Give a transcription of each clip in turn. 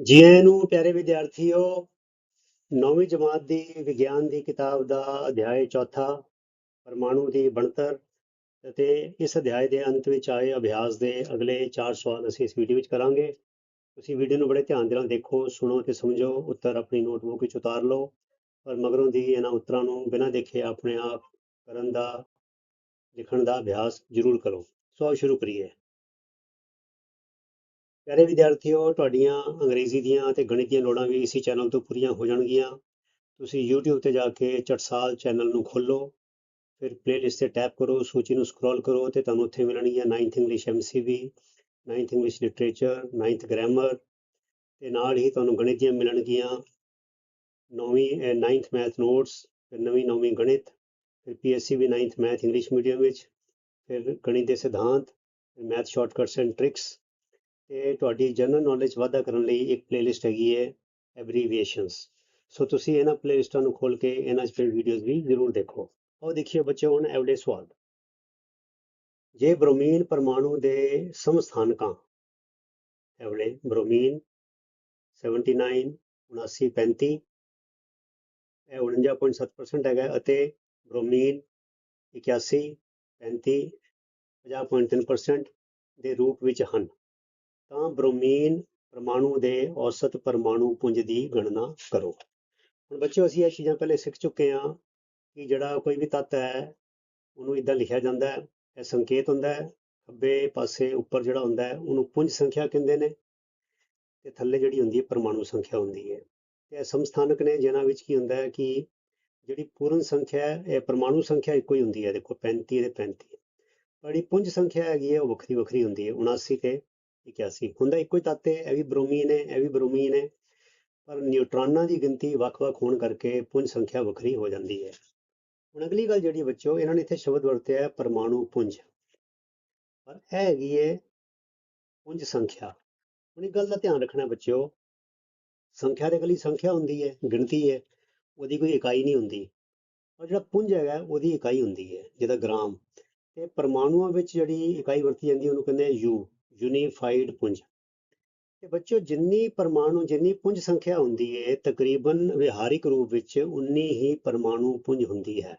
ਜੀ ਆਇਆਂ ਨੂੰ ਪਿਆਰੇ ਵਿਦਿਆਰਥੀਓ, ਨੌਵੀਂ ਜਮਾਤ ਦੀ ਵਿਗਿਆਨ ਦੀ ਕਿਤਾਬ ਦਾ ਅਧਿਆਇ ਚੌਥਾ ਪਰਮਾਣੂ ਦੀ ਬਣਤਰ ਅਤੇ ਇਸ ਅਧਿਆਇ ਦੇ ਅੰਤ ਵਿੱਚ ਆਏ ਅਭਿਆਸ ਦੇ ਅਗਲੇ 4 ਸਵਾਲ ਅਸੀਂ ਇਸ ਵੀਡੀਓ ਵਿੱਚ ਕਰਾਂਗੇ। ਤੁਸੀਂ ਵੀਡੀਓ ਨੂੰ ਬੜੇ ਧਿਆਨ ਦੇ ਨਾਲ ਦੇਖੋ, ਸੁਣੋ ਤੇ ਸਮਝੋ, ਉੱਤਰ ਆਪਣੀ ਨੋਟਬੁੱਕ ਵਿੱਚ ਉਤਾਰ ਲਓ ਪਰ ਮਗਰੋਂ ਦੀ ਇਹਨਾਂ ਉੱਤਰਾਂ ਨੂੰ ਬਿਨਾਂ ਦੇਖੇ ਆਪਣੇ ਆਪ ਕਰਨ ਦਾ, ਲਿਖਣ ਦਾ ਅਭਿਆਸ ਜ਼ਰੂਰ ਕਰੋ। ਸੋ ਸ਼ੁਰੂ ਕਰੀਏ। ਪਿਆਰੇ ਵਿਦਿਆਰਥੀਓ, ਤੁਹਾਡੀਆਂ ਅੰਗਰੇਜ਼ੀ ਦੀਆਂ ਅਤੇ ਗਣਿਤ ਦੀਆਂ ਲੋੜਾਂ ਵੀ ਇਸੇ ਚੈਨਲ ਤੋਂ ਪੂਰੀਆਂ ਹੋ ਜਾਣਗੀਆਂ। ਤੁਸੀਂ YouTube ਤੇ ਜਾ ਕੇ ਚਟਸਾਲ ਚੈਨਲ ਨੂੰ ਖੋਲੋ ਫਿਰ ਪਲੇਲਿਸਟ ਤੇ ਟੈਪ ਕਰੋ, ਸੂਚੀ ਨੂੰ ਸਕਰੋਲ ਕਰੋ ਤੇ ਤੁਹਾਨੂੰ ਉੱਥੇ ਮਿਲਣਗੀਆਂ 9th English MCV 9th English literature 9th grammar ਤੇ ਨਾਲ ਹੀ ਤੁਹਾਨੂੰ ਗਣਿਤ ਦੀਆਂ ਮਿਲਣਗੀਆਂ ਨੌਵੀਂ 9th ਮੈਥ ਨੋਟਸ ਫਿਰ ਨਵੀਂ ਨੌਵੀਂ ਗਣਿਤ, ਫਿਰ PSC ਵੀ 9th ਮੈਥ ਇੰਗਲਿਸ਼ ਮੀਡੀਅਮ ਵਿੱਚ, ਫਿਰ ਗਣਿਤ ਦੇ ਸਿਧਾਂਤ ਮੈਥ ਸ਼ਾਰਟਕਟਸ ਐਂਡ ਟ੍ਰਿਕਸ ਤੇ ਤੁਹਾਡੀ ਜਨਰਲ ਨੌਲੇਜ ਵਾਧਾ ਕਰਨ ਲਈ ਇੱਕ ਪਲੇਲਿਸਟ ਹੈਗੀ ਹੈ ਐਬਰੀਵੀਏਸ਼ਨਸ ਸੋ ਤੁਸੀਂ ਇਹਨਾਂ ਪਲੇਲਿਸਟਾਂ ਨੂੰ ਖੋਲ ਕੇ ਇਹਨਾਂ ਚ ਵੀਡੀਓਜ਼ ਵੀ ਜ਼ਰੂਰ ਦੇਖੋ। ਆਓ ਦੇਖੀਏ ਬੱਚੇ ਹੁਣ ਐਵਲੇ ਸਵਾਲ। ਜੇ ਬ੍ਰੋਮੀਨ ਪਰਮਾਣੂ ਦੇ ਸਮਸਥਾਨਕਾਂ ਐਵਲੇ ਬ੍ਰੋਮੀਨ 79 79 35 ਇਹ 49.7% ਹੈਗਾ ਅਤੇ ਬ੍ਰੋਮੀਨ 81 35 50.3% ਦੇ ਰੂਪ ਵਿੱਚ ਹਨ। ਤਾਂ ਬ੍ਰੋਮੀਨ ਪਰਮਾਣੂ ਦੇ ਔਸਤ ਪਰਮਾਣੂ ਪੁੰਜ ਦੀ ਗਣਨਾ ਕਰੋ। ਹੁਣ ਬੱਚਿਓ, ਅਸੀਂ ਇਹ ਚੀਜ਼ਾਂ ਪਹਿਲੇ ਸਿੱਖ ਚੁੱਕੇ ਹਾਂ ਕਿ ਜਿਹੜਾ ਕੋਈ ਵੀ ਤੱਤ ਹੈ, ਉਹਨੂੰ ਇਦਾਂ ਲਿਖਿਆ ਜਾਂਦਾ ਹੈ, ਇਹ ਸੰਕੇਤ ਹੁੰਦਾ ਹੈ, ਖੱਬੇ ਪਾਸੇ ਉੱਪਰ ਜਿਹੜਾ ਹੁੰਦਾ ਹੈ, ਉਹਨੂੰ ਪੁੰਜ ਸੰਖਿਆ ਕਹਿੰਦੇ ਨੇ ਤੇ ਥੱਲੇ ਜਿਹੜੀ ਹੁੰਦੀ ਹੈ, ਪਰਮਾਣੂ ਸੰਖਿਆ ਹੁੰਦੀ ਹੈ। ਤੇ ਇਹ ਸਮਸਥਾਨਕ ਨੇ ਜਿਨ੍ਹਾਂ ਵਿੱਚ ਕੀ ਹੁੰਦਾ ਹੈ ਕਿ ਜਿਹੜੀ ਪੂਰਨ ਸੰਖਿਆ ਹੈ, ਇਹ ਪਰਮਾਣੂ ਸੰਖਿਆ ਇੱਕੋ ਹੀ ਹੁੰਦੀ ਹੈ। ਦੇਖੋ 35 ਤੇ 35 ਪਰ ਜਿਹੜੀ ਪੁੰਜ ਸੰਖਿਆ ਹੈਗੀ ਹੈ, ਉਹ ਵੱਖਰੀ ਵੱਖਰੀ ਹੁੰਦੀ ਹੈ 79 ਤੇ 81 ਹੁੰਦਾ ਇੱਕੋ ਹੀ ਤੱਤ ਹੈ, ਇਹ ਵੀ ਬ੍ਰੋਮੀਨ ਹੈ, ਇਹ ਵੀ ਬ੍ਰੋਮੀਨ ਹੈ। ਪਰ ਨਿਊਟ੍ਰੋਨਾਂ ਦੀ ਗਿਣਤੀ ਵੱਖ-ਵੱਖ ਹੋਣ ਕਰਕੇ ਪੁੰਜ ਸੰਖਿਆ ਵੱਖਰੀ ਹੋ ਜਾਂਦੀ ਹੈ। ਹੁਣ ਅਗਲੀ ਗੱਲ ਜਿਹੜੀ ਬੱਚੋ ਇਹਨਾਂ ਨੇ ਇੱਥੇ ਸ਼ਬਦ ਵਰਤਿਆ ਹੈ ਪਰਮਾਣੂ ਪੁੰਜ। ਪਰ ਇਹ ਹੈਗੀ ਹੈ ਪੁੰਜ ਸੰਖਿਆ। ਹੁਣ ਇੱਕ ਗੱਲ ਦਾ ਧਿਆਨ ਰੱਖਣਾ ਬੱਚਿਓ। ਸੰਖਿਆ ਦੇ ਇਕੱਲੀ ਸੰਖਿਆ ਹੁੰਦੀ ਹੈ, ਗਿਣਤੀ ਹੈ, ਉਹਦੀ ਕੋਈ ਇਕਾਈ ਨਹੀਂ ਹੁੰਦੀ। ਔਰ ਜਿਹੜਾ ਪੁੰਜ ਹੈਗਾ, ਉਹਦੀ ਇਕਾਈ ਹੁੰਦੀ ਹੈ, ਜਿਹਦਾ ਗ੍ਰਾਮ। ਤੇ ਪਰਮਾਣੂਆਂ ਵਿੱਚ ਜਿਹੜੀ ਇਕਾਈ ਵਰਤੀ ਜਾਂਦੀ ਉਹਨੂੰ ਕਹਿੰਦੇ ਯੂ। ਯੂਨੀਫਾਈਡ ਪੁੰਜ। ਤੇ ਬੱਚਿਓ, ਜਿੰਨੀ ਪਰਮਾਣੂ, ਜਿੰਨੀ ਪੁੰਜ ਸੰਖਿਆ ਹੁੰਦੀ ਹੈ ਤਕਰੀਬਨ ਵਿਹਾਰਿਕ ਰੂਪ ਵਿੱਚ ਉਨੀ ਹੀ ਪਰਮਾਣੂ ਪੁੰਜ ਹੁੰਦੀ ਹੈ।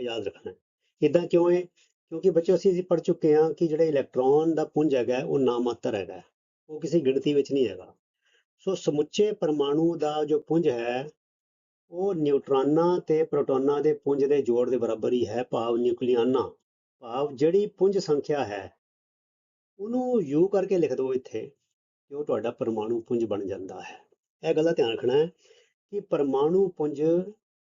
ਯਾਦ ਰੱਖਣਾ ਇਦਾਂ ਕਿਉਂ ਹੈ ਕਿਉਂਕਿ ਬੱਚਿਓ, ਅਸੀਂ ਅਸੀਂ ਪੜ ਚੁੱਕੇ ਹਾਂ ਕਿ ਜਿਹੜਾ ਇਲੈਕਟ੍ਰੋਨ ਦਾ ਪੁੰਜ ਹੈਗਾ, ਉਹ ਨਾਮਾਤਰ ਹੈਗਾ। ਉਹ ਕਿਸੇ ਗਿਣਤੀ ਵਿੱਚ ਨਹੀਂ ਹੈਗਾ। ਸੋ ਸਮੁੱਚੇ ਪਰਮਾਣੂ ਦਾ ਜੋ ਪੁੰਜ ਹੈ, ਉਹ ਨਿਊਟ੍ਰਾਨਾਂ ਤੇ ਪ੍ਰੋਟੋਨਾਂ ਦੇ ਪੁੰਜ ਦੇ ਜੋੜ ਦੇ ਬਰਾਬਰ ਹੀ ਹੈ, ਭਾਵ ਨਿਊਕਲੀਆਨਾ। ਭਾਵ ਜਿਹੜੀ ਪੁੰਜ ਸੰਖਿਆ ਹੈ ਉਹਨੂੰ ਯੂ ਕਰਕੇ ਲਿਖ ਦਿਓ ਇੱਥੇ ਕਿ ਉਹ ਤੁਹਾਡਾ ਪਰਮਾਣੂ ਪੁੰਜ ਬਣ ਜਾਂਦਾ ਹੈ। ਇਹ ਗੱਲ ਦਾ ਧਿਆਨ ਰੱਖਣਾ ਹੈ ਕਿ ਪਰਮਾਣੂ ਪੁੰਜ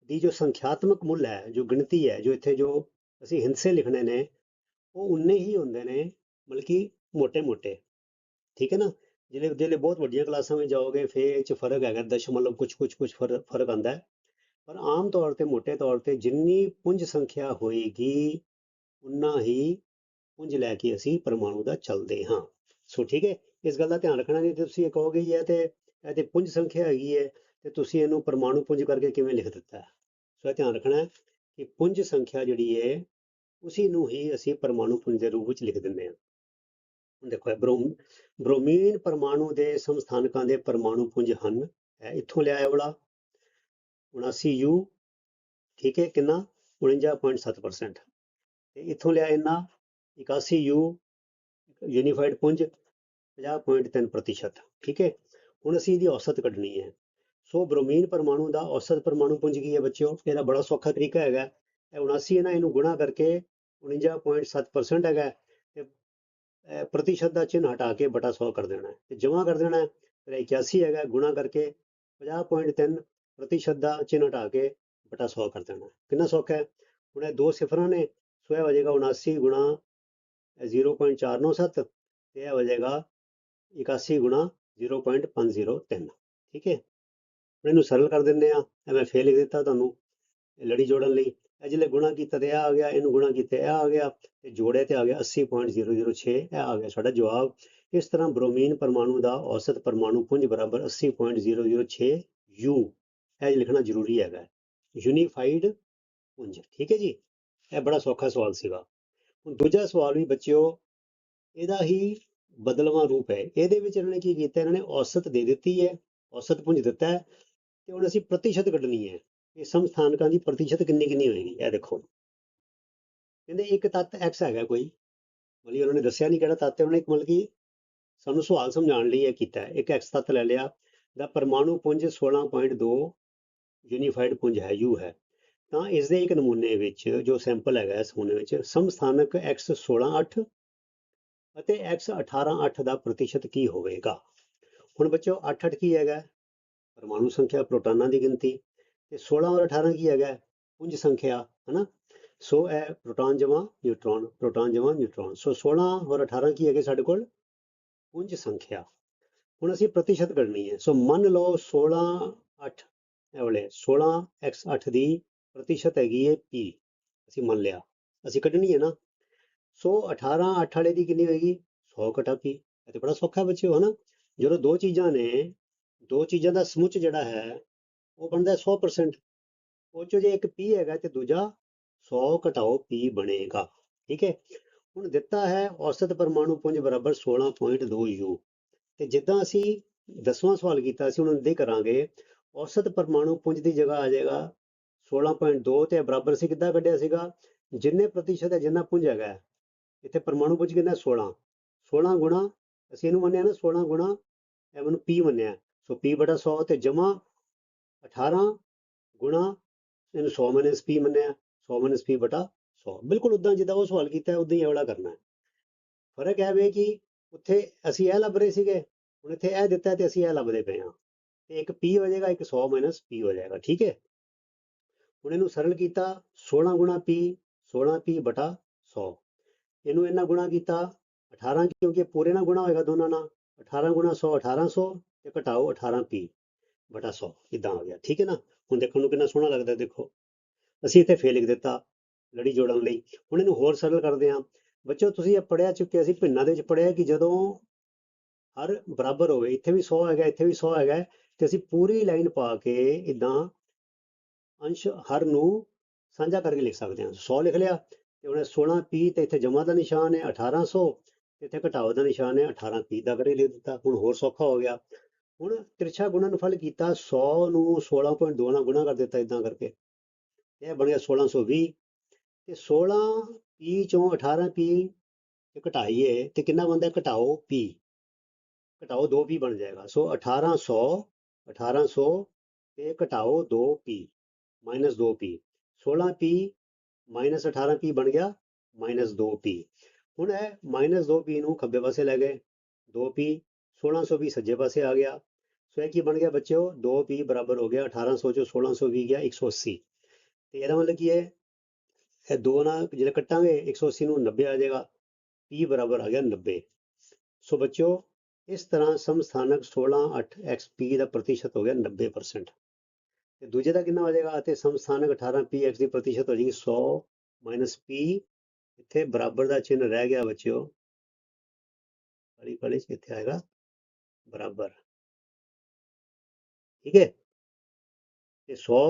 ਦੀ ਜੋ ਸੰਖਿਆਤਮਕ ਮੁੱਲ ਹੈ, ਜੋ ਗਿਣਤੀ ਹੈ, ਜੋ ਇੱਥੇ ਜੋ ਅਸੀਂ ਹਿੰਸੇ ਲਿਖਣੇ ਨੇ, ਉਹ ਉਨੇ ਹੀ ਹੁੰਦੇ ਨੇ ਬਲਕਿ ਮੋਟੇ ਮੋਟੇ ਠੀਕ ਹੈ ਨਾ? ਜਿਹੜੇ ਜਿਹੜੇ ਬਹੁਤ ਵੱਡੀਆਂ ਕਲਾਸਾਂ ਵਿੱਚ ਜਾਓਗੇ ਫੇਰ ਚ ਫ਼ਰਕ ਹੈਗਾ, ਦਸ਼ਮਲਵ ਕੁਝ ਕੁਝ ਕੁਝ ਫ਼ਰਕ ਆਂਦਾ ਹੈ। ਪਰ ਆਮ ਤੌਰ ਤੇ, ਮੋਟੇ ਤੌਰ ਤੇ ਜਿੰਨੀ ਪੁੰਜ ਸੰਖਿਆ ਹੋਏਗੀ, ਉਨਾ ਹੀ ਪੁੰਜ ਲੈ ਕੇ ਅਸੀਂ ਪਰਮਾਣੂ ਦਾ ਚੱਲਦੇ ਹਾਂ। ਸੋ ਠੀਕ ਹੈ, ਇਸ ਗੱਲ ਦਾ ਧਿਆਨ ਰੱਖਣਾ ਜੇ ਤੁਸੀਂ ਇਹ ਕਹੋਗੇ ਇਹ ਤੇ ਇਹ ਤੇ ਪੁੰਜ ਸੰਖਿਆ ਹੈਗੀ ਹੈ, ਤੇ ਤੁਸੀਂ ਇਹਨੂੰ ਪਰਮਾਣੂ ਪੁੰਜ ਕਰਕੇ ਕਿਵੇਂ ਲਿਖ ਦਿੱਤਾ? ਹੈ ਸੋ ਇਹ ਧਿਆਨ ਰੱਖਣਾ ਕਿ ਪੁੰਜ ਸੰਖਿਆ ਜਿਹੜੀ ਹੈ, ਉਸੇ ਨੂੰ ਹੀ ਅਸੀਂ ਪਰਮਾਣੂ ਪੁੰਜ ਦੇ ਰੂਪ ਵਿੱਚ ਲਿਖ ਦਿੰਦੇ ਹਾਂ। ਹੁਣ ਦੇਖੋ ਇਹ ਬ੍ਰੋਮ, ਬ੍ਰੋਮੀਨ ਪਰਮਾਣੂ ਦੇ ਸੰਸਥਾਨਕਾਂ ਦੇ ਪਰਮਾਣੂ ਪੁੰਜ ਹਨ। ਇਹ ਇੱਥੋਂ ਲਿਆ ਹੈ ਵਾਲਾ। 79U ਠੀਕ ਹੈ, ਕਿੰਨਾ? 49.7% ਤੇ ਇੱਥੋਂ ਲਿਆ ਇੰਨਾ। ਇਹਨਾਂ 81U ਯੂਨੀਫਾਈਡ ਪੁੰਜ 50.3% ਠੀਕ ਹੈ ਹੁਣ ਅਸੀਂ ਇਹਦੀ ਔਸਤ ਕੱਢਣੀ ਹੈ ਸੋ ਬ੍ਰੋਮੀਨ ਪਰਮਾਣੂ ਦਾ ਔਸਤ ਪਰਮਾਣੂ ਪੁੰਜ ਕੀ ਹੈ ਬੱਚਿਓ ਇਹਦਾ ਬੜਾ ਸੌਖਾ ਤਰੀਕਾ ਹੈਗਾ ਇਹ 79 ਹੈ ਨਾ ਇਹਨੂੰ ਗੁਣਾ ਕਰਕੇ 49.7% ਹੈਗਾ ਤੇ ਪ੍ਰਤੀਸ਼ਤ ਦਾ ਚਿੰਨ੍ਹ ਹਟਾ ਕੇ ਬਟਾ 100 ਕਰ ਦੇਣਾ ਹੈ ਤੇ ਜਮਾ ਕਰ ਦੇਣਾ ਹੈ ਫਿਰ 81 ਹੈਗਾ ਗੁਣਾ ਕਰਕੇ 50.3 ਪ੍ਰਤੀਸ਼ਤ ਦਾ ਚਿੰਨ੍ਹ ਹਟਾ ਕੇ ਬਟਾ 100 ਕਰ ਦੇਣਾ ਕਿੰਨਾ ਸੌਖਾ ਹੈ ਹੁਣ ਇਹ ਦੋ ਸਿਫਰਾਂ ਨੇ ਸੋ ਇਹ ਹੋ ਜਾਏਗਾ 79 ਗੁਣਾ 0.497 ਤੇ ਇਹ ਹੋ ਜਾਏਗਾ 81 ਗੁਣਾ 0.503 ਠੀਕ ਹੈ? ਹੁਣ ਇਹਨੂੰ ਸਰਲ ਕਰ ਦਿੰਦੇ ਆ ਇਹ ਮੈਂ ਫੇਰ ਲਿਖ ਦਿੱਤਾ ਤੁਹਾਨੂੰ ਲੜੀ ਜੋੜਨ ਲਈ। ਇਹ ਜਿਹੜੇ ਗੁਣਾ ਕੀਤਾ ਤੇ ਇਹ ਆ ਗਿਆ, ਇਹਨੂੰ ਗੁਣਾ ਕੀਤਾ ਇਹ ਆ ਗਿਆ, ਤੇ ਜੋੜੇ ਤੇ ਆ ਗਿਆ 80.006 ਇਹ ਆ ਗਿਆ ਸਾਡਾ ਜਵਾਬ। ਇਸ ਤਰ੍ਹਾਂ ਬ੍ਰੋਮੀਨ ਪਰਮਾਣੂ ਦਾ ਔਸਤ ਪਰਮਾਣੂ ਪੁੰਜ ਬਰਾਬਰ 80.006 U ਇਹ ਲਿਖਣਾ ਜ਼ਰੂਰੀ ਹੈਗਾ। ਯੂਨੀਫਾਈਡ ਪੁੰਜ। ਠੀਕ ਹੈ ਜੀ? ਇਹ ਬੜਾ ਸੌਖਾ ਸਵਾਲ ਸੀਗਾ। ਹੁਣ ਦੂਜਾ ਸਵਾਲ ਵੀ ਬੱਚਿਓ, ਇਹਦਾ ਹੀ ਬਦਲਵਾਂ ਰੂਪ ਹੈ। ਇਹਦੇ ਵਿੱਚ ਇਹਨਾਂ ਨੇ ਕੀ ਕੀਤਾ, ਇਹਨਾਂ ਨੇ ਔਸਤ ਦੇ ਦਿੱਤੀ ਹੈ, ਔਸਤ ਪੁੰਜ ਦਿੱਤਾ ਹੈ ਤੇ ਹੁਣ ਅਸੀਂ ਪ੍ਰਤੀਸ਼ਤ ਕੱਢਣੀ ਹੈ ਇਹ ਸਮਸਥਾਨਕਾਂ ਦੀ ਪ੍ਰਤੀਸ਼ਤ ਕਿੰਨੀ ਕਿੰਨੀ ਹੋਏਗੀ। ਇਹ ਦੇਖੋ। ਕਹਿੰਦੇ ਇੱਕ ਤੱਤ x ਹੈਗਾ ਕੋਈ, ਮਤਲਬ ਉਹਨਾਂ ਨੇ ਦੱਸਿਆ ਨਹੀਂ ਕਿਹੜਾ ਤੱਤ ਹੈ, ਉਹਨੇ ਇੱਕ ਮਤਲਬ ਕਿ ਸਾਨੂੰ ਸਵਾਲ ਸਮਝਾਉਣ ਲਈ ਇਹ ਕੀਤਾ ਇੱਕ x ਤੱਤ ਲੈ ਲਿਆ, ਦਾ ਪਰਮਾਣੂ ਪੁੰਜ 16.2 ਯੂਨੀਫਾਈਡ ਪੁੰਜ ਹੈ U ਹੈ। ਤਾਂ ਇਸ ਦੇ ਇੱਕ ਨਮੂਨੇ ਵਿੱਚ ਜੋ ਸੈਂਪਲ ਹੈਗਾ ਇਸ ਨਮੂਨੇ ਵਿੱਚ ਸਮਸਥਾਨਕ x 16.8 ਅਤੇ x 18.8 ਦਾ ਪ੍ਰਤੀਸ਼ਤ ਕੀ ਹੋਵੇਗਾ? ਹੁਣ ਬੱਚਿਓ 8 ਕੀ ਹੈਗਾ? ਪਰਮਾਣੂ ਸੰਖਿਆ ਪ੍ਰੋਟਾਨਾਂ ਦੀ ਗਿਣਤੀ ਤੇ 16 ਔਰ 18 ਕੀ ਹੈਗਾ? ਪੁੰਜ ਸੰਖਿਆ, ਹਨਾ? ਸੋ ਇਹ ਪ੍ਰੋਟਾਨ ਜਮਾ ਨਿਊਟ੍ਰੋਨ, ਪ੍ਰੋਟਾਨ ਜਮਾ ਨਿਊਟ੍ਰੋਨ। ਸੋ 16 ਔਰ 18 ਕੀ ਹੈਗੇ ਸਾਡੇ ਕੋਲ? ਪੁੰਜ ਸੰਖਿਆ। ਹੁਣ ਅਸੀਂ ਪ੍ਰਤੀਸ਼ਤ ਕਰਨੀ ਹੈ। ਸੋ ਮੰਨ ਲਓ 16 8 ਇਹ ਵਾਲੇ 16 x 8 ਦੀ ਪ੍ਰਤੀਸ਼ਤ ਹੈਗੀ ਹੈ p ਅਸੀਂ ਮੰਨ ਲਿਆ ਅਸੀਂ ਕੱਢਣੀ ਹੈ ਨਾ ਸੋ 18 8 ਵਾਲੇ ਦੀ ਕਿੰਨੀ ਹੋਏਗੀ 100 ਘਟਾ p ਇਹ ਤੇ ਬੜਾ ਸੌਖਾ ਹੈ ਬੱਚਿਓ ਹਨਾ ਜਦੋਂ ਦੋ ਚੀਜ਼ਾਂ ਨੇ ਦੋ ਚੀਜ਼ਾਂ ਦਾ ਸਮੁੱਚ ਜਿਹੜਾ ਹੈ ਉਹ ਬਣਦਾ ਹੈ 100% ਉਹ ਚੋਂ ਜੇ ਇੱਕ p ਹੈਗਾ ਤੇ ਦੂਜਾ 100 ਘਟਾਓ p ਬਣੇਗਾ ਠੀਕ ਹੈ ਹੁਣ ਦਿੱਤਾ ਹੈ ਔਸਤ ਪਰਮਾਣੂ ਪੁੰਜ ਬਰਾਬਰ 16.2 u ਤੇ ਜਿੱਦਾਂ ਅਸੀਂ ਦਸਵਾਂ ਸਵਾਲ ਕੀਤਾ ਸੀ ਹੁਣ ਦੇ ਕਰਾਂਗੇ ਔਸਤ ਪਰਮਾਣੂ ਪੁੰਜ ਦੀ ਜਗ੍ਹਾ ਆ ਜਾਏਗਾ 16.2 ਤੇ ਇਹ ਬਰਾਬਰ ਸੀ ਕਿੱਦਾਂ ਕੱਢਿਆ ਸੀਗਾ? ਜਿੰਨੇ ਪ੍ਰਤੀਸ਼ਤ ਹੈ, ਜਿੰਨਾ ਪੁੰਜ ਹੈਗਾ ਇੱਥੇ ਪਰਮਾਣੂ ਪੁੰਜ ਕਿੰਨਾ 16 16 ਗੁਣਾ, ਅਸੀਂ ਇਹਨੂੰ ਮੰਨਿਆ ਨਾ 16 ਗੁਣਾ, ਇਹ ਮੈਨੂੰ p ਮੰਨਿਆ। ਸੋ p ਬਟਾ 100 ਤੇ ਜਮਾ 18 ਗੁਣਾ, ਇਹਨੂੰ 100 ਮਾਈਨਸ p ਮੰਨਿਆ। 100 ਮਾਈਨਸ p ਬਟਾ 100 ਬਿਲਕੁਲ ਉਦਾਂ ਜਿੱਦਾਂ ਉਹ ਸਵਾਲ ਕੀਤਾ ਉਦਾਂ ਹੀ ਇਹ ਵਾਲਾ ਕਰਨਾ ਹੈ। ਫ਼ਰਕ ਹੈ ਵੇ ਕਿ ਉੱਥੇ ਅਸੀਂ ਇਹ ਲੱਭ ਰਹੇ ਸੀਗੇ, ਹੁਣ ਇੱਥੇ ਇਹ ਦਿੱਤਾ ਤੇ ਅਸੀਂ ਇਹ ਲੱਭਦੇ ਪਏ ਹਾਂ। ਤੇ ਇੱਕ p ਹੋ ਜਾਏਗਾ, ਇੱਕ 100 ਮਾਈਨਸ p ਹੋ ਜਾਏਗਾ, ਠੀਕ ਹੈ? ਹੁਣ ਇਹਨੂੰ ਸਰਲ ਕੀਤਾ 16 ਗੁਣਾ p 16 p ਬਟਾ 100 ਇਹਨੂੰ ਇਹਨਾਂ ਗੁਣਾ ਕੀਤਾ 18 ਕਿਉਂਕਿ ਪੂਰੇ ਨਾਲ ਗੁਣਾ ਹੋਏਗਾ ਦੋਨਾਂ ਨਾਲ। 18 ਗੁਣਾ 100 1800 ਤੇ ਘਟਾਓ 18 p ਬਟਾ 100 ਇਦਾਂ ਆ ਗਿਆ। ਠੀਕ ਹੈ ਨਾ? ਹੁਣ ਦੇਖਣ ਨੂੰ ਕਿੰਨਾ ਸੋਹਣਾ ਲੱਗਦਾ ਦੇਖੋ। ਅਸੀਂ ਇੱਥੇ ਫੇਰ ਲਿਖ ਦਿੱਤਾ ਲੜੀ ਜੋੜਨ ਲਈ। ਹੁਣ ਇਹਨੂੰ ਹੋਰ ਸਰਲ ਕਰਦੇ ਹਾਂ। ਬੱਚੋ ਤੁਸੀਂ ਇਹ ਪੜਿਆ ਚੁੱਕੇ ਅਸੀਂ ਭਿੰਨਾਂ ਦੇ ਵਿੱਚ ਪੜਿਆ ਕਿ ਜਦੋਂ ਹਰ ਬਰਾਬਰ ਹੋਵੇ, ਇੱਥੇ ਵੀ 100 ਹੈਗਾ, ਇੱਥੇ ਵੀ 100 ਹੈਗਾ, ਤੇ ਅਸੀਂ ਪੂਰੀ ਲਾਈਨ ਪਾ ਕੇ ਇਦਾਂ ਅੰਸ਼ ਹਰ ਨੂੰ ਸਾਂਝਾ ਕਰਕੇ ਲਿਖ ਸਕਦੇ ਹਾਂ। 100 ਲਿਖ ਲਿਆ ਤੇ ਹੁਣ 16 p ਤੇ ਇੱਥੇ ਜਮਾ ਦਾ ਨਿਸ਼ਾਨ ਹੈ 1800 ਤੇ ਇੱਥੇ ਘਟਾਓ ਦਾ ਨਿਸ਼ਾਨ ਹੈ 18 p ਦਾ ਕਰਕੇ ਲਿਖ ਦਿੱਤਾ। ਹੁਣ ਹੋਰ ਸੌਖਾ ਹੋ ਗਿਆ। ਹੁਣ ਤਿਰਛਾ ਗੁਣਨਫਲ ਕੀਤਾ 100 ਨੂੰ 16.2 ਨਾਲ ਗੁਣਾ ਕਰ ਦਿੱਤਾ ਇਦਾਂ ਕਰਕੇ। ਇਹ ਬਣ ਗਿਆ 1620 ਤੇ 16 p ਚੋਂ 18 p ਘਟਾਈਏ ਤੇ ਕਿੰਨਾ ਬਣਦਾ ਘਟਾਓ p ਘਟਾਓ 2p ਬਣ ਜਾਏਗਾ। ਸੋ 1800 1800 ਤੇ ਘਟਾਓ 2p minus 2p 16p minus 18p ਬਣ ਗਿਆ ਮਾਈਨਸ 2p ਹੁਣ ਇਹ ਮਾਈਨਸ 2p ਨੂੰ ਖੱਬੇ ਪਾਸੇ ਲੈ ਗਏ 2p 1620 ਸੱਜੇ ਪਾਸੇ ਆ ਗਿਆ ਸੋ ਇਹ ਕੀ ਬਣ ਗਿਆ ਬੱਚਿਓ 2p ਬਰਾਬਰ ਹੋ ਗਿਆ 1800 ਚੋਂ 1620 ਗਿਆ 180 ਤੇ ਇਹਦਾ ਮਤਲਬ ਕੀ ਹੈ ਇਹ ਦੋ ਨਾਲ ਜਿਹੜਾ ਕੱਟਾਂਗੇ 180 ਨੂੰ 90 ਆ ਜਾਏਗਾ p ਬਰਾਬਰ ਆ ਗਿਆ 90 ਸੋ ਬੱਚਿਓ ਇਸ ਤਰ੍ਹਾਂ ਸਮਸਥਾਨਕ 16 8 xp ਦਾ ਪ੍ਰਤੀਸ਼ਤ ਹੋ ਗਿਆ 90% ਤੇ ਦੂਜੇ ਦਾ ਕਿੰਨਾ ਹੋ ਜਾਏਗਾ? ਤੇ ਸਮਸਥਾਨਕ 18 px ਦੀ ਪ੍ਰਤੀਸ਼ਤ ਹੋ ਜਾਏਗੀ 100 p ਇੱਥੇ ਬਰਾਬਰ ਦਾ ਚਿੰਨ੍ਹ ਰਹਿ ਗਿਆ ਬੱਚਿਓ। ਕਾਲੀ ਕਾਲੀ ਚ ਇੱਥੇ ਆਏਗਾ। ਬਰਾਬਰ। ਠੀਕ ਹੈ? ਤੇ 100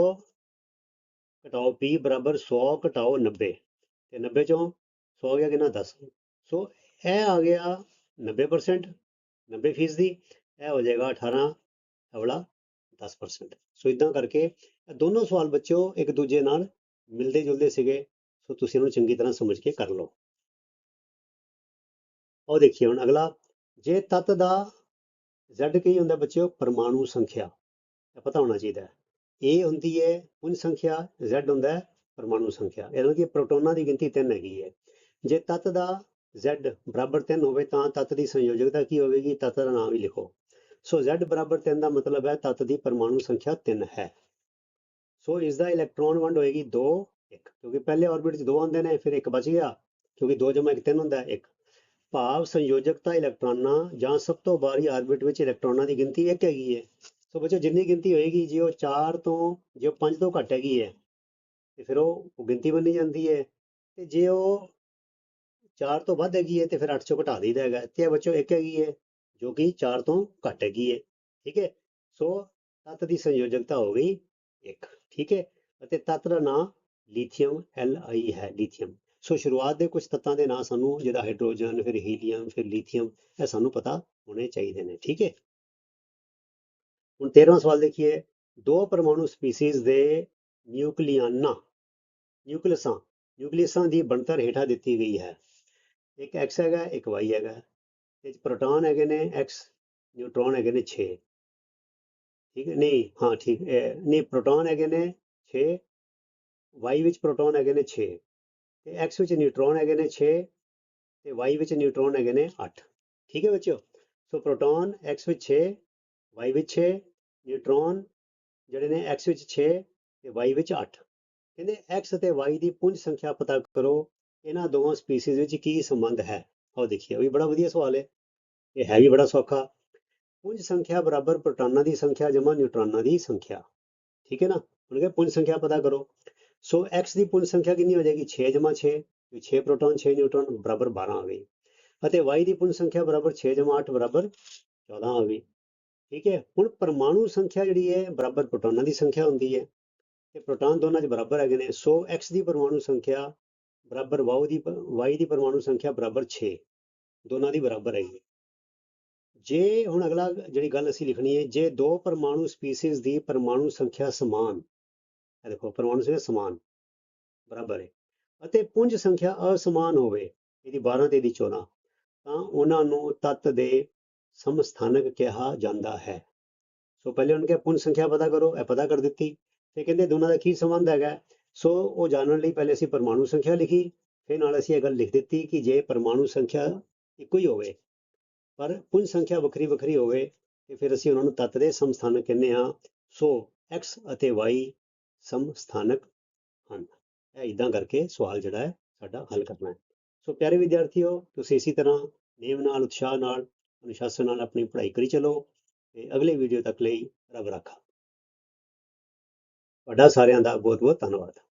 ਘਟਾਓ p ਬਰਾਬਰ 100 ਘਟਾਓ 90 ਤੇ 90 ਚੋਂ 100 ਹੋ ਗਿਆ ਕਿੰਨਾ? 10 ਸੋ ਇਹ ਆ ਗਿਆ 90% 90 ਫੀਸਦੀ। ਇਹ ਹੋ ਜਾਏਗਾ 18 ਅਵਲਾ 10% ਸੋ ਇਦਾਂ ਕਰਕੇ ਇਹ ਦੋਨੋਂ ਸਵਾਲ ਬੱਚਿਓ ਇੱਕ ਦੂਜੇ ਨਾਲ ਮਿਲਦੇ ਜੁਲਦੇ ਸੀਗੇ। ਸੋ ਤੁਸੀਂ ਇਹਨੂੰ ਚੰਗੀ ਤਰ੍ਹਾਂ ਸਮਝ ਕੇ ਕਰ ਲਓ। ਉਹ ਦੇਖੀਏ ਹੁਣ ਅਗਲਾ। ਜੇ ਤੱਤ ਦਾ Z ਕੀ ਹੁੰਦਾ ਬੱਚਿਓ? ਪਰਮਾਣੂ ਸੰਖਿਆ। ਪਤਾ ਹੋਣਾ ਚਾਹੀਦਾ ਹੈ। A ਹੁੰਦੀ ਹੈ ਪੁੰਜ ਸੰਖਿਆ, Z ਹੁੰਦਾ ਹੈ, ਪਰਮਾਣੂ ਸੰਖਿਆ। ਇਹਦਾ ਮਤਲਬ ਕਿ ਪ੍ਰੋਟੋਨਾਂ ਦੀ ਗਿਣਤੀ 3 ਹੈਗੀ ਹੈ ਜੇ ਤੱਤ ਦਾ Z ਬਰਾਬਰ 3 ਹੋਵੇ ਤਾਂ ਤੱਤ ਦੀ ਸੰਯੋਜਕਤਾ ਕੀ ਹੋਵੇਗੀ? ਤੱਤ ਦਾ ਨਾਮ ਹੀ ਲਿਖੋ। ਸੋ Z ਬਰਾਬਰ 3 ਦਾ ਮਤਲਬ ਹੈ ਤੱਤ ਦੀ ਪਰਮਾਣੂ ਸੰਖਿਆ 3 ਹੈ। ਸੋ ਇਸ ਦਾ ਇਲੈਕਟ੍ਰੋਨ ਵੰਡ ਹੋਏਗੀ 2 1 ਕਿਉਂਕਿ ਪਹਿਲੇ ਆਰਬਿਟ 'ਚ ਦੋ ਆਉਂਦੇ ਨੇ, ਫਿਰ ਇੱਕ ਬਚ ਗਿਆ, ਕਿਉਂਕਿ 2 ਜਮਾ 1 3 ਹੁੰਦਾ ਹੈ 1 ਭਾਵ ਸੰਯੋਜਕਤਾ ਇਲੈਕਟ੍ਰੋਨਾਂ ਜਾਂ ਸਭ ਤੋਂ ਬਾਹਰੀ ਆਰਬਿਟ ਵਿੱਚ ਇਲੈਕਟ੍ਰੋਨਾਂ ਦੀ ਗਿਣਤੀ ਇੱਕ ਹੈਗੀ ਹੈ। ਸੋ ਬੱਚੋ ਜਿੰਨੀ ਗਿਣਤੀ ਹੋਏਗੀ, ਜੇ ਉਹ 4 ਤੋਂ, ਜੇ ਉਹ 5 ਤੋਂ ਘੱਟ ਹੈਗੀ ਹੈ, ਤੇ ਫਿਰ ਉਹ ਗਿਣਤੀ ਬਣੀ ਜਾਂਦੀ ਹੈ। ਤੇ ਜੇ ਉਹ 4 ਤੋਂ ਵੱਧ ਹੈਗੀ ਹੈ, ਤੇ ਫਿਰ 8 ਚੋਂ ਘਟਾ ਦਈਦਾ ਹੈਗਾ। ਤੇ ਇਹ ਬੱਚੋ ਇੱਕ ਹੈਗੀ ਹੈ। ਜੋ ਕਿ 4 ਤੋਂ ਘੱਟ ਹੈਗੀ ਹੈ ਠੀਕ ਹੈ ਸੋ ਤੱਤ ਦੀ ਸੰਯੋਜਕਤਾ ਹੋ ਗਈ 1 ਠੀਕ ਹੈ ਅਤੇ ਤੱਤ ਦਾ ਨਾਮ ਲਿਥੀਅਮ ਆਈ ਹੈ, ਲਿਥੀਅਮ। ਸੋ ਸ਼ੁਰੂਆਤ ਦੇ ਕੁਝ ਤੱਤਾਂ ਦੇ ਨਾਂ ਸਾਨੂੰ ਜਿਹੜਾ ਹਾਈਡਰੋਜਨ, ਫਿਰ ਹੀਲੀਅਮ, ਫਿਰ ਲਿਥੀਅਮ, ਇਹ ਸਾਨੂੰ ਪਤਾ ਹੋਣੇ ਚਾਹੀਦੇ ਨੇ, ਠੀਕ ਹੈ ਹੁਣ 13ਵਾਂ ਸਵਾਲ ਦੇਖੀਏ। ਦੋ ਪਰਮਾਣੂ ਸਪੀਸੀਜ਼ ਦੇ ਨਿਊਕਲੀਆਨਾ, ਨਿਊਕਲੀਅਸਾਂ ਨਿਊਕਲੀਅਸਾਂ ਦੀ ਬਣਤਰ ਹੇਠਾਂ ਦਿੱਤੀ ਗਈ ਹੈ। ਇੱਕ x ਹੈਗਾ, ਇੱਕ y ਹੈਗਾ। ਇਹ ਪ੍ਰੋਟਾਨ ਹੈਗੇ ਨੇ x, ਨਿਊਟਰੋਨ ਹੈਗੇ ਨੇ 6 ਠੀਕ ਹੈ? ਨਹੀਂ, ਹਾਂ, ਠੀਕ ਹੈ ਨਹੀਂ, ਪ੍ਰੋਟਾਨ ਹੈਗੇ ਨੇ 6 y ਵਿੱਚ ਪ੍ਰੋਟਾਨ ਹੈਗੇ ਨੇ 6 ਤੇ x ਵਿੱਚ ਨਿਊਟਰੋਨ ਹੈਗੇ ਨੇ 6 ਤੇ y ਵਿੱਚ ਨਿਊਟਰੋਨ ਹੈਗੇ ਨੇ 8 ਠੀਕ ਹੈ ਬੱਚਿਓ? ਸੋ ਪ੍ਰੋਟਾਨ x ਵਿੱਚ 6 y ਵਿੱਚ 6 ਨਿਊਟਰੋਨ ਜਿਹੜੇ ਨੇ x ਵਿੱਚ 6 ਤੇ y ਵਿੱਚ 8 ਕਹਿੰਦੇ x ਅਤੇ y ਦੀ ਪੁੰਜ ਸੰਖਿਆ ਪਤਾ ਕਰੋ, ਇਹਨਾਂ ਦੋਵਾਂ ਸਪੀਸੀਜ਼ ਵਿੱਚ ਕੀ ਸੰਬੰਧ ਹੈ? ਆਓ ਦੇਖੀਏ ਵੀ ਬੜਾ ਵਧੀਆ ਸਵਾਲ ਹੈ। ਇਹ ਹੈ ਵੀ ਬੜਾ ਸੌਖਾ। ਪੁੰਜ ਸੰਖਿਆ ਬਰਾਬਰ ਪ੍ਰੋਟਾਨਾਂ ਦੀ ਸੰਖਿਆ, ਜਮਾ ਨਿਊਟਰੋਨਾਂ ਦੀ ਸੰਖਿਆ। ਠੀਕ ਹੈ ਨਾ? ਹੁਣ ਕਿ ਪੁੰਜ ਸੰਖਿਆ ਪਤਾ ਕਰੋ। ਸੋ x ਦੀ ਪੁੰਜ ਸੰਖਿਆ ਕਿੰਨੀ ਹੋ ਜਾਏਗੀ? 6 ਜਮਾ 6 6 ਪ੍ਰੋਟਾਨ 6 ਨਿਊਟਰੋਨ, ਬਰਾਬਰ 12 ਆ ਗਈ। ਅਤੇ y ਦੀ ਪੁੰਜ ਸੰਖਿਆ ਬਰਾਬਰ 6 ਜਮਾ 8 ਬਰਾਬਰ 14 ਆ ਗਈ। ਠੀਕ ਹੈ? ਹੁਣ ਪਰਮਾਣੂ ਸੰਖਿਆ ਜਿਹੜੀ ਹੈ, ਬਰਾਬਰ ਪ੍ਰੋਟਾਨਾਂ ਦੀ ਸੰਖਿਆ ਹੁੰਦੀ ਹੈ। ਤੇ ਪ੍ਰੋਟਾਨ ਦੋਨਾਂ 'ਚ ਬਰਾਬਰ ਹੈਗੇ ਨੇ। ਸੋ x ਦੀ ਪਰਮਾਣੂ ਸੰਖਿਆ ਬਰਾਬਰ y ਦੀ ਪ- y ਦੀ ਪਰਮਾਣੂ ਸੰਖਿਆ ਬਰਾਬਰ 6 ਦੋਨਾਂ ਦੀ ਬਰਾਬਰ ਹੈਗੀ। ਜੇ ਹੁਣ ਅਗਲਾ ਜਿਹੜੀ ਗੱਲ ਅਸੀਂ ਲਿਖਣੀ ਹੈ, ਜੇ ਦੋ ਪਰਮਾਣੂ ਸਪੀਸੀਜ਼ ਦੀ ਪਰਮਾਣੂ ਸੰਖਿਆ ਸਮਾਨ, ਇਹ ਦੇਖੋ ਪਰਮਾਣੂ ਸੰਖਿਆ ਸਮਾਨ, ਬਰਾਬਰ ਹੈ, ਅਤੇ ਪੁੰਜ ਸੰਖਿਆ ਅਸਮਾਨ ਹੋਵੇ, ਇਹਦੀ 12 ਤੇ ਇਹਦੀ 14 ਤਾਂ ਉਹਨਾਂ ਨੂੰ ਤੱਤ ਦੇ ਸਮਸਥਾਨਕ ਕਿਹਾ ਜਾਂਦਾ ਹੈ। ਸੋ ਪਹਿਲੇ ਉਹਨਾਂ ਕੇ ਪੁੰਜ ਸੰਖਿਆ ਪਤਾ ਕਰੋ, ਇਹ ਪਤਾ ਕਰ ਦਿੱਤੀ ਤੇ ਕਹਿੰਦੇ ਦੋਨਾਂ ਦਾ ਕੀ ਸੰਬੰਧ ਹੈਗਾ? ਸੋ ਉਹ ਜਾਣਨ ਲਈ ਪਹਿਲੇ ਅਸੀਂ ਪਰਮਾਣੂ ਸੰਖਿਆ ਲਿਖੀ, ਫਿਰ ਨਾਲ ਅਸੀਂ ਇਹ ਗੱਲ ਲਿਖ ਦਿੱਤੀ ਕਿ ਜੇ ਪਰਮਾਣੂ ਸੰਖਿਆ ਇੱਕੋ ਹੀ ਹੋਵੇ ਪਰ ਪੁੰਜ ਸੰਖਿਆ ਵੱਖਰੀ ਵੱਖਰੀ ਹੋਵੇ ਤੇ ਫਿਰ ਅਸੀਂ ਉਹਨਾਂ ਨੂੰ ਤੱਤ ਦੇ ਸਮਸਥਾਨਕ ਕਹਿੰਦੇ ਹਾਂ। ਸੋ x ਅਤੇ y ਸਮਸਥਾਨਕ ਹਨ। ਇਹ ਇਦਾਂ ਕਰਕੇ ਸਵਾਲ ਜਿਹੜਾ ਹੈ ਸਾਡਾ ਹੱਲ ਕਰਨਾ ਹੈ। ਸੋ ਪਿਆਰੇ ਵਿਦਿਆਰਥੀਓ, ਤੁਸੀਂ ਇਸੇ ਤਰ੍ਹਾਂ ਨੇਮ ਨਾਲ, ਉਤਸ਼ਾਹ ਨਾਲ, ਅਨੁਸ਼ਾਸਨ ਨਾਲ ਆਪਣੀ ਪੜ੍ਹਾਈ ਕਰੀ ਚਲੋ ਤੇ ਅਗਲੇ ਵੀਡੀਓ ਤੱਕ ਲਈ ਰੱਬ ਰਾਖਾ। ਤੁਹਾਡਾ ਸਾਰਿਆਂ ਦਾ ਬਹੁਤ ਬਹੁਤ ਧੰਨਵਾਦ।